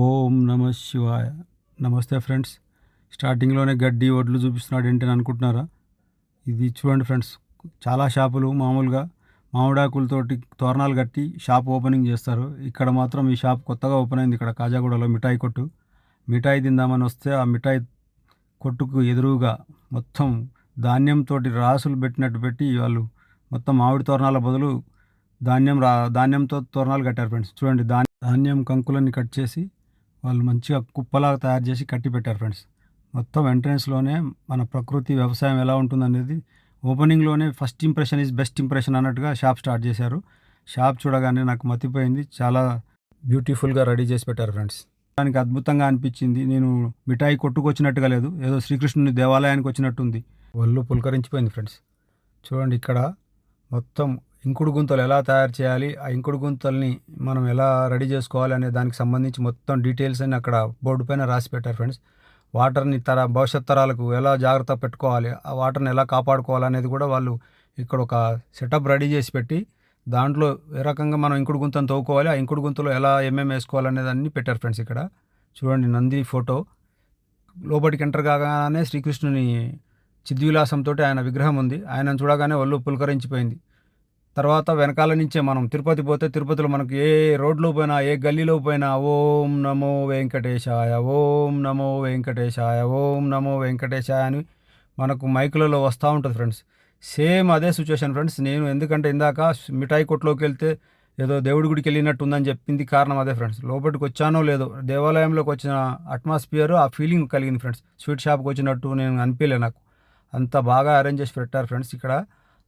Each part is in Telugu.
ఓం నమ శివాయ. నమస్తే ఫ్రెండ్స్. స్టార్టింగ్లోనే గడ్డి ఒడ్లు చూపిస్తున్నాడు ఏంటి అని అనుకుంటున్నారా? ఇది చూడండి ఫ్రెండ్స్. చాలా షాపులు మామూలుగా మామిడాకులతోటి తోరణాలు కట్టి షాప్ ఓపెనింగ్ చేస్తారు. ఇక్కడ మాత్రం ఈ షాప్ కొత్తగా ఓపెన్ అయింది ఇక్కడ కాజాగూడలో మిఠాయి కొట్టు. మిఠాయి తిందామని వస్తే ఆ మిఠాయి కొట్టుకు ఎదురుగా మొత్తం ధాన్యంతో రాసులు పెట్టినట్టు పెట్టి వాళ్ళు మొత్తం మామిడి తోరణాల బదులు ధాన్యం రా ధాన్యంతో తోరణాలు కట్టారు ఫ్రెండ్స్. చూడండి ధాన్యం ధాన్యం కంకులన్నీ కట్ చేసి వాళ్ళు మంచిగా కుప్పలాగా తయారు చేసి కట్టి పెట్టారు ఫ్రెండ్స్. మొత్తం ఎంట్రన్స్లోనే మన ప్రకృతి వ్యవసాయం ఎలా ఉంటుందనేది ఓపెనింగ్లోనే first impression is best impression అన్నట్టుగా షాప్ స్టార్ట్ చేశారు. షాప్ చూడగానే నాకు మతిపోయింది. చాలా బ్యూటిఫుల్గా రెడీ చేసి పెట్టారు ఫ్రెండ్స్. దానికి అద్భుతంగా అనిపించింది. నేను మిఠాయి కొట్టుకొచ్చినట్టుగా లేదు. ఏదో శ్రీకృష్ణుని దేవాలయానికి వచ్చినట్టుంది. ఒళ్ళు పులకరించిపోయింది ఫ్రెండ్స్. చూడండి ఇక్కడ మొత్తం ఇంకుడు గుంతలు ఎలా తయారు చేయాలి ఆ ఇంకుడు గుంతల్ని మనం ఎలా రెడీ చేసుకోవాలి అనే దానికి సంబంధించి మొత్తం డీటెయిల్స్ అని అక్కడ బోర్డు పైన రాసి పెట్టారు ఫ్రెండ్స్. వాటర్ని తర భవిష్యత్ తరాలకు ఎలా జాగ్రత్త పెట్టుకోవాలి ఆ వాటర్ని ఎలా కాపాడుకోవాలి అనేది కూడా వాళ్ళు ఇక్కడ ఒక సెటప్ రెడీ చేసి పెట్టి దాంట్లో ఏ రకంగా మనం ఇంకుడు గుంతను తవ్వుకోవాలి ఆ ఇంకుడు గుంతలో ఎలా ఏమేమి వేసుకోవాలి అనేది అన్ని పెట్టారు ఫ్రెండ్స్ ఇక్కడ. చూడండి నంది ఫోటో. లోపలికి ఎంటర్ కాగానే శ్రీకృష్ణుని చిద్విలాసంతో ఆయన విగ్రహం ఉంది. ఆయనను చూడగానే ఒళ్ళు పులకరించిపోయింది. తర్వాత వెనకాల నుంచే మనం తిరుపతి పోతే తిరుపతిలో మనకు ఏ రోడ్లో పోయినా ఏ గల్లీలో పోయినా ఓం నమో వెంకటేశాయ ఓం నమో వెంకటేశాయ ఓం నమో వెంకటేశాయ అని మనకు మైకులలో వస్తూ ఉంటుంది ఫ్రెండ్స్. సేమ్ అదే సిచ్యువేషన్ ఫ్రెండ్స్. నేను ఎందుకంటే ఇందాక మిఠాయి కొట్లోకి వెళ్తే ఏదో దేవుడి గుడికి వెళ్ళినట్టు ఉందని చెప్పింది కారణం అదే ఫ్రెండ్స్. లోపలికి వచ్చానో లేదో దేవాలయంలోకి వచ్చిన అట్మాస్ఫియర్ ఆ ఫీలింగ్ కలిగింది ఫ్రెండ్స్. స్వీట్ షాప్కి వచ్చినట్టు నేను అనిపించలే నాకు. అంత బాగా అరేంజ్ చేసి పెట్టారు ఫ్రెండ్స్ ఇక్కడ.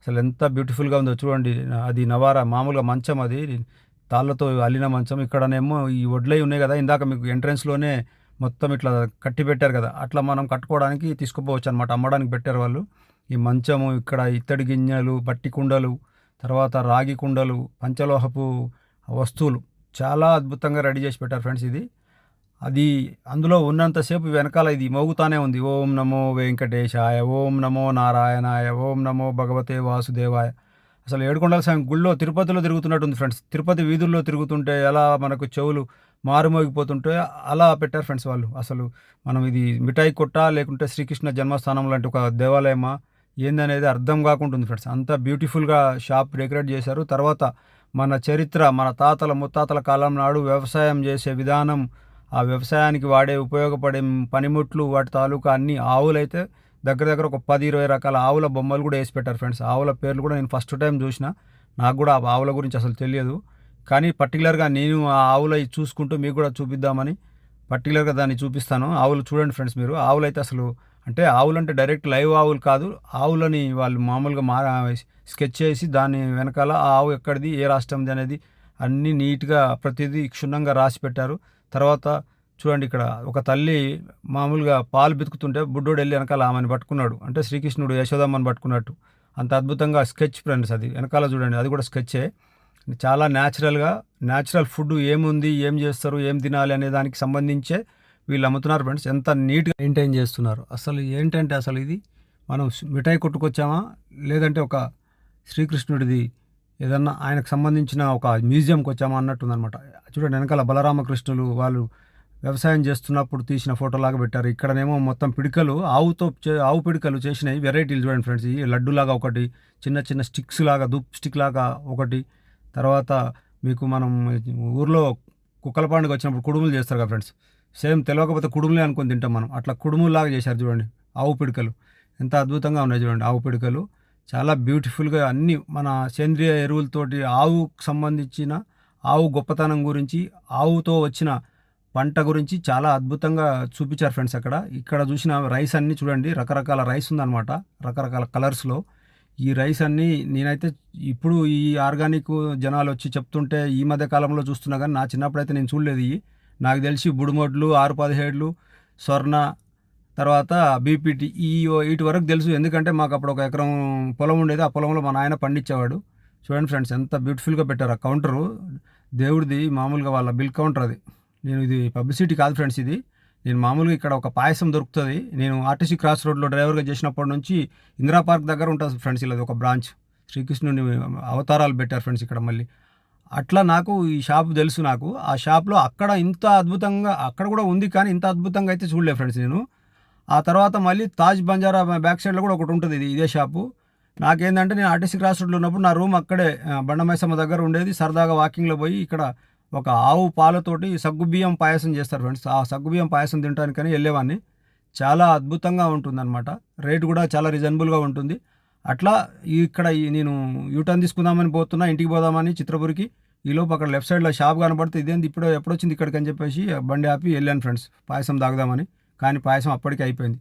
అసలు ఎంత బ్యూటిఫుల్గా ఉందో చూడండి. అది నవారా మామూలుగా మంచం అది. తాళ్ళతో అల్లిన మంచం. ఇక్కడనేమో ఈ వడ్లై ఉన్నాయి కదా ఇందాక మీకు ఎంట్రన్స్లోనే మొత్తం ఇట్లా కట్టి పెట్టారు కదా అట్లా మనం కట్టుకోవడానికి తీసుకుపోవచ్చు అనమాట అమ్మడానికి పెట్టారు వాళ్ళు. ఈ మంచము ఇక్కడ ఇత్తడి గిన్నెలు బట్టి కుండలు తర్వాత రాగి కుండలు పంచలోహపు వస్తువులు. చాలా అద్భుతంగా రెడీ చేసి పెట్టారు ఫ్రెండ్స్ ఇది. అది అందులో ఉన్నంతసేపు వెనకాల ఇది మోగుతానే ఉంది. ఓం నమో వెంకటేశాయ ఓం నమో నారాయణాయ ఓం నమో భగవతే వాసుదేవాయ. అసలు ఏడుకొండల స్వామి గుళ్ళో తిరుపతిలో తిరుగుతున్నట్టుంది ఫ్రెండ్స్. తిరుపతి వీధుల్లో తిరుగుతుంటే ఎలా మనకు చెవులు మారుమోగిపోతుంటే అలా పెట్టారు ఫ్రెండ్స్ వాళ్ళు. అసలు మనం ఇది మిఠాయి కొట్ట లేకుంటే శ్రీకృష్ణ జన్మస్థానం లాంటి ఒక దేవాలయమా ఏందనేది అర్థం కాకుంటుంది ఫ్రెండ్స్. అంత బ్యూటిఫుల్గా షాప్ డెకరేట్ చేశారు. తర్వాత మన చరిత్ర మన తాతల ముత్తాతల కాలం నాడు వ్యవసాయం చేసే విధానం ఆ వ్యవసాయానికి వాడే ఉపయోగపడే పనిముట్లు వాటి తాలూకా అన్ని ఆవులైతే దగ్గర దగ్గర ఒక పది ఇరవై రకాల ఆవుల బొమ్మలు కూడా వేసి పెట్టారు ఫ్రెండ్స్. ఆవుల పేర్లు కూడా నేను ఫస్ట్ టైం చూసిన. నాకు కూడా ఆ ఆవుల గురించి అసలు తెలియదు. కానీ పర్టికులర్గా నేను ఆ ఆవుల చూసుకుంటూ మీకు కూడా చూపిద్దామని పర్టికులర్గా దాన్ని చూపిస్తాను. ఆవులు చూడండి ఫ్రెండ్స్ మీరు. ఆవులు అయితే అసలు అంటే ఆవులు అంటే డైరెక్ట్ లైవ్ ఆవులు కాదు. ఆవులని వాళ్ళు మామూలుగా మా స్కెచ్ చేసి దాని వెనకాల ఆ ఆవు ఎక్కడిది ఏ రాష్ట్రంది అనేది అన్నీ నీట్గా ప్రతిదీ క్షుణ్ణంగా రాసి పెట్టారు. తర్వాత చూడండి ఇక్కడ ఒక తల్లి మామూలుగా పాలు బితుకుతుంటే బుడ్డోడు వెళ్ళి వెనకాల ఆమెను పట్టుకున్నాడు. అంటే శ్రీకృష్ణుడు యశోదమ్మను పట్టుకున్నట్టు. అంత అద్భుతంగా స్కెచ్ ఫ్రెండ్స్ అది. వెనకాల చూడండి అది కూడా స్కెచ్చే చాలా న్యాచురల్గా న్యాచురల్ ఫుడ్ ఏముంది ఏం చేస్తారు ఏం తినాలి అనే దానికి సంబంధించే వీళ్ళు అమ్ముతున్నారు ఫ్రెండ్స్. ఎంత నీట్గా మెయింటైన్ చేస్తున్నారు. అసలు ఏంటంటే అసలు ఇది మనం మిఠాయి కొట్టుకొచ్చామా? లేదంటే ఒక శ్రీకృష్ణుడిది ఏదన్నా ఆయనకు సంబంధించిన ఒక మ్యూజియంకి వచ్చామా అన్నట్టుందనమాట చూడండి వెనకాల బలరామకృష్ణులు వాళ్ళు వ్యవసాయం చేస్తున్నప్పుడు తీసిన ఫోటోలాగా పెట్టారు. ఇక్కడనేమో మొత్తం పిడికలు ఆవుతో ఆవు పిడికలు చేసినవి వెరైటీలు చూడండి ఫ్రెండ్స్. ఈ లడ్డులాగా ఒకటి చిన్న చిన్న స్టిక్స్ లాగా దూప్ స్టిక్ లాగా ఒకటి. తర్వాత మీకు మనం ఊర్లో కుక్కల పండుగ వచ్చినప్పుడు కుడుములు చేస్తారు కదా ఫ్రెండ్స్. సేమ్ తెలియకపోతే కుడుములే అనుకొని తింటాం మనం. అట్లా కుడుములాగా చేశారు చూడండి ఆవు పిడికలు. ఎంత అద్భుతంగా ఉన్నాయి చూడండి ఆవు పిడికలు. చాలా బ్యూటిఫుల్గా అన్ని మన సేంద్రియ ఎరువులతోటి ఆవుకు సంబంధించిన ఆవు గొప్పతనం గురించి ఆవుతో వచ్చిన పంట గురించి చాలా అద్భుతంగా చూపించారు ఫ్రెండ్స్ అక్కడ. ఇక్కడ చూసిన రైస్ అన్నీ చూడండి రకరకాల రైస్ ఉందన్నమాట రకరకాల కలర్స్లో. ఈ రైస్ అన్నీ నేనైతే ఇప్పుడు ఈ ఆర్గానిక్ జనాలు వచ్చి చెప్తుంటే ఈ మధ్య కాలంలో చూస్తున్నా కానీ నా చిన్నప్పుడు అయితే నేను చూడలేదు నాకు తెలిసి బుడిమొడ్లు ఆరు పదిహేడులు స్వర్ణ తర్వాత బీపీటీ ఈ వీటి వరకు తెలుసు. ఎందుకంటే మాకు అప్పుడు ఒక ఎకరం పొలం ఉండేది. ఆ పొలంలో మా నాయన పండించేవాడు. చూడండి ఫ్రెండ్స్ ఎంత బ్యూటిఫుల్గా పెట్టారు ఆ కౌంటరు. దేవుడిది మామూలుగా వాళ్ళ బిల్ కౌంటర్ అది. నేను ఇది పబ్లిసిటీ కాదు ఫ్రెండ్స్ ఇది. నేను మామూలుగా ఇక్కడ ఒక పాయసం దొరుకుతుంది. నేను ఆర్టీసీ క్రాస్ రోడ్లో డ్రైవర్గా చేసినప్పటి నుంచి ఇందిరా పార్క్ దగ్గర ఉంటుంది ఫ్రెండ్స్ ఇలా ఒక బ్రాంచ్. శ్రీకృష్ణుని అవతారాలు పెట్టారు ఫ్రెండ్స్ ఇక్కడ మళ్ళీ. అట్లా నాకు ఈ షాప్ తెలుసు నాకు. ఆ షాప్లో అక్కడ ఇంత అద్భుతంగా అక్కడ కూడా ఉంది కానీ ఇంత అద్భుతంగా అయితే చూడలేదు ఫ్రెండ్స్ నేను. ఆ తర్వాత మళ్ళీ తాజ్ బంజారా బ్యాక్ సైడ్లో కూడా ఒకటి ఉంటుంది ఇది ఇదే షాపు. నాకేందంటే నేను ఆర్టీసీ క్రాస్ రోడ్లో ఉన్నప్పుడు నా రూమ్ అక్కడే బండమైసమ్మ దగ్గర ఉండేది. సరదాగా వాకింగ్లో పోయి ఇక్కడ ఒక ఆవు పాలతోటి సగ్గుబియ్యం పాయసం చేస్తారు ఫ్రెండ్స్. ఆ సగ్గుబియ్యం పాయసం తినడానికని వెళ్ళేవాడిని చాలా అద్భుతంగా ఉంటుందన్నమాట. రేటు కూడా చాలా రీజనబుల్గా ఉంటుంది. అట్లా ఇక్కడ ఈ నేను యూటర్న్ తీసుకుందామని పోతున్నా ఇంటికి పోదామని చిత్రపురికి. ఈలోపు అక్కడ లెఫ్ట్ సైడ్లో షాప్ కనబడితే ఇదేంది ఇప్పుడు ఎప్పుడొచ్చింది ఇక్కడికి అని చెప్పేసి బండి ఆపి వెళ్ళాను ఫ్రెండ్స్. పాయసం తాగుదామని. కానీ పాయసం అప్పటికే అయిపోయింది.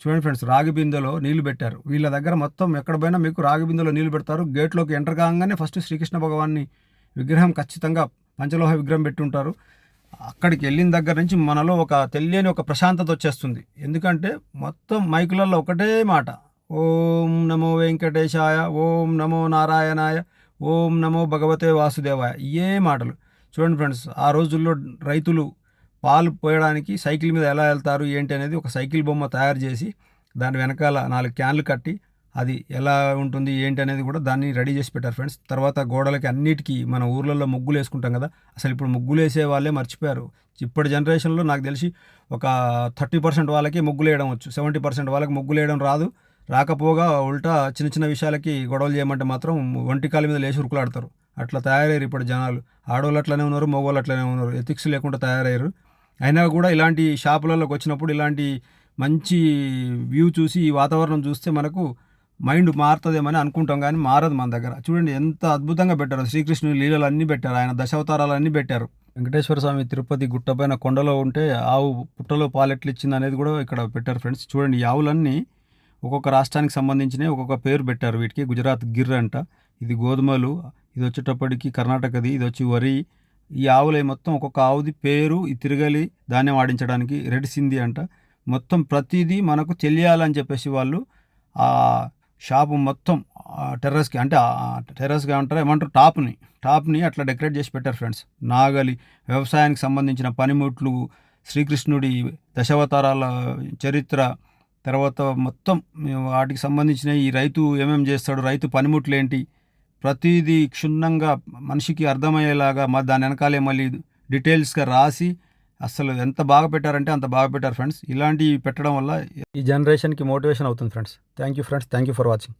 చూడండి ఫ్రెండ్స్ రాగి బిందెలో నీళ్ళు పెట్టారు. వీళ్ళ దగ్గర మొత్తం ఎక్కడ పోయినా మీకు రాగి బిందెలో నీళ్ళు పెడతారు. గేట్లోకి ఎంటర్ కాగానే ఫస్ట్ శ్రీకృష్ణ భగవాన్ని విగ్రహం ఖచ్చితంగా పంచలోహ విగ్రహం పెట్టి ఉంటారు అక్కడికి వెళ్ళిన దగ్గర నుంచి మనలో ఒక తెలియని ఒక ప్రశాంతత వచ్చేస్తుంది. ఎందుకంటే మొత్తం మైకులలో ఒకటే మాట. ఓం నమో వెంకటేశాయ ఓం నమో నారాయణాయ ఓం నమో భగవతే వాసుదేవాయ. ఇయే మాటలు. చూడండి ఫ్రెండ్స్ ఆ రోజుల్లో రైతులు పాలు పోయడానికి సైకిల్ మీద ఎలా వెళ్తారు ఏంటి అనేది ఒక సైకిల్ బొమ్మ తయారు చేసి దాని వెనకాల నాలుగు క్యాన్లు కట్టి అది ఎలా ఉంటుంది ఏంటి అనేది కూడా దాన్ని రెడీ చేసి పెట్టారు ఫ్రెండ్స్. తర్వాత గోడలకి అన్నిటికీ మన ఊర్లలో ముగ్గులు వేసుకుంటాం కదా అసలు ఇప్పుడు ముగ్గులు వేసే వాళ్ళే మర్చిపోయారు. ఇప్పటి జనరేషన్లో నాకు తెలిసి ఒక థర్టీ పర్సెంట్ వాళ్ళకి ముగ్గులు వేయడం వచ్చు సెవెంటీ పర్సెంట్ వాళ్ళకి ముగ్గులు వేయడం రాదు. రాకపోగా ఉల్టా చిన్న చిన్న విషయాలకి గొడవలు చేయమంటే మాత్రం ఒంటి కాలు మీద లేచి ఉరుకులాడతారు. అట్లా తయారయ్యారు ఇప్పుడు జనాలు. ఆడవాళ్ళు అట్లనే ఉన్నారు మగవాళ్ళు అట్లనే ఉన్నారు. ఎథిక్స్ లేకుండా తయారయ్యారు. అయినా కూడా ఇలాంటి షాపులలోకి వచ్చినప్పుడు ఇలాంటి మంచి వ్యూ చూసి ఈ వాతావరణం చూస్తే మనకు మైండ్ మారుతుందేమని అనుకుంటాం కానీ మారదు మన దగ్గర. చూడండి ఎంత అద్భుతంగా పెట్టారు. శ్రీకృష్ణుని లీలలు అన్నీ పెట్టారు. ఆయన దశావతారాలు అన్నీ పెట్టారు. వెంకటేశ్వర స్వామి తిరుపతి గుట్టపైన కొండలో ఉంటే ఆవు పుట్టలో పాలెట్లు ఇచ్చింది అనేది కూడా ఇక్కడ పెట్టారు ఫ్రెండ్స్. చూడండి ఈ ఆవులన్నీ ఒక్కొక్క రాష్ట్రానికి సంబంధించినవి ఒక్కొక్క పేరు పెట్టారు వీటికి. గుజరాత్ గిర్ అంట ఇది గోధుమలు ఇది వచ్చేటప్పటికి కర్ణాటకది ఇది వచ్చి వరి ఈ ఆవులై మొత్తం ఒక్కొక్క ఆవుది పేరు ఈ తిరగలి ధాన్యం ఆడించడానికి రెడ్ సింధి అంట. మొత్తం ప్రతిదీ మనకు తెలియాలని చెప్పేసి వాళ్ళు ఆ షాపు మొత్తం టెర్రస్కి అంటే టెర్రస్గా అంటారు ఏమంటారు టాప్ని టాప్ని అట్లా డెకరేట్ చేసి పెట్టారు ఫ్రెండ్స్. నాగలి వ్యవసాయానికి సంబంధించిన పనిముట్లు శ్రీకృష్ణుడి దశావతారాల చరిత్ర తర్వాత మొత్తం వాటికి సంబంధించిన ఈ రైతు ఏమేమి చేస్తాడు రైతు పనిముట్లు ఏంటి ప్రతిదీ క్షుణ్ణంగా మనిషికి అర్థమయ్యేలాగా మరి దాని వెనకాలే మళ్ళీ డీటెయిల్స్గా రాసి అసలు ఎంత బాగా పెట్టారంటే అంత బాగా పెట్టారు ఫ్రెండ్స్. ఇలాంటివి పెట్టడం వల్ల ఈ జనరేషన్కి మోటివేషన్ అవుతుంది friends. Thank you friends. Thank you for watching.